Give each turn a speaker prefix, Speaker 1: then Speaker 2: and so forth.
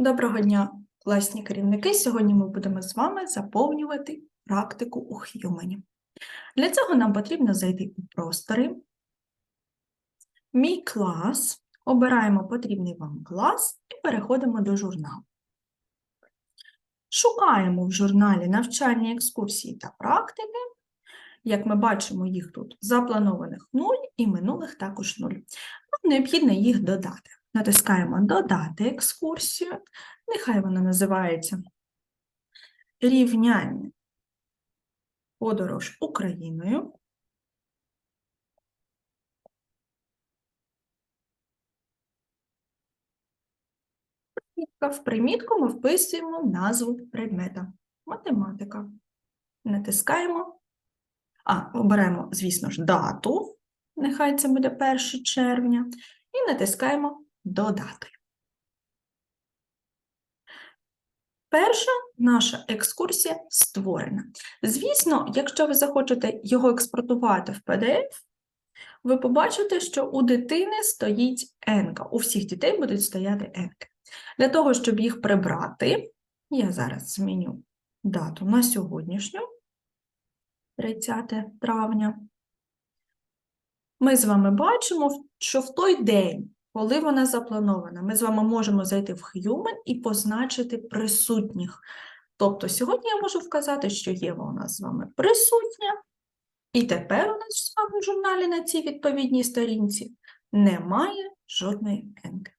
Speaker 1: Доброго дня, класні керівники. Сьогодні ми будемо з вами заповнювати практику у Х'юмені. Для цього нам потрібно зайти у простори. Мій клас. Обираємо потрібний вам клас і переходимо до журналу. Шукаємо в журналі навчальні екскурсії та практики. Як ми бачимо, їх тут запланованих 0 і минулих також 0. Нам необхідно їх додати. Натискаємо Додати екскурсію. Нехай вона називається Рівняння подорож Україною. В примітку ми вписуємо назву предмета математика. Натискаємо, а, оберемо, звісно ж, дату, нехай це буде 1 червня, і натискаємо Додати. Перша наша екскурсія створена. Звісно, якщо ви захочете його експортувати в PDF, ви побачите, що у дитини стоїть енка. У всіх дітей будуть стояти енки. Для того, щоб їх прибрати, я зараз зміню дату на сьогоднішню, 30 травня. Ми з вами бачимо, що в той день, коли вона запланована, ми з вами можемо зайти в Human і позначити присутніх. Тобто сьогодні я можу вказати, що Єва у нас з вами присутня, і тепер у нас з вами в журналі на цій відповідній сторінці немає жодної енки.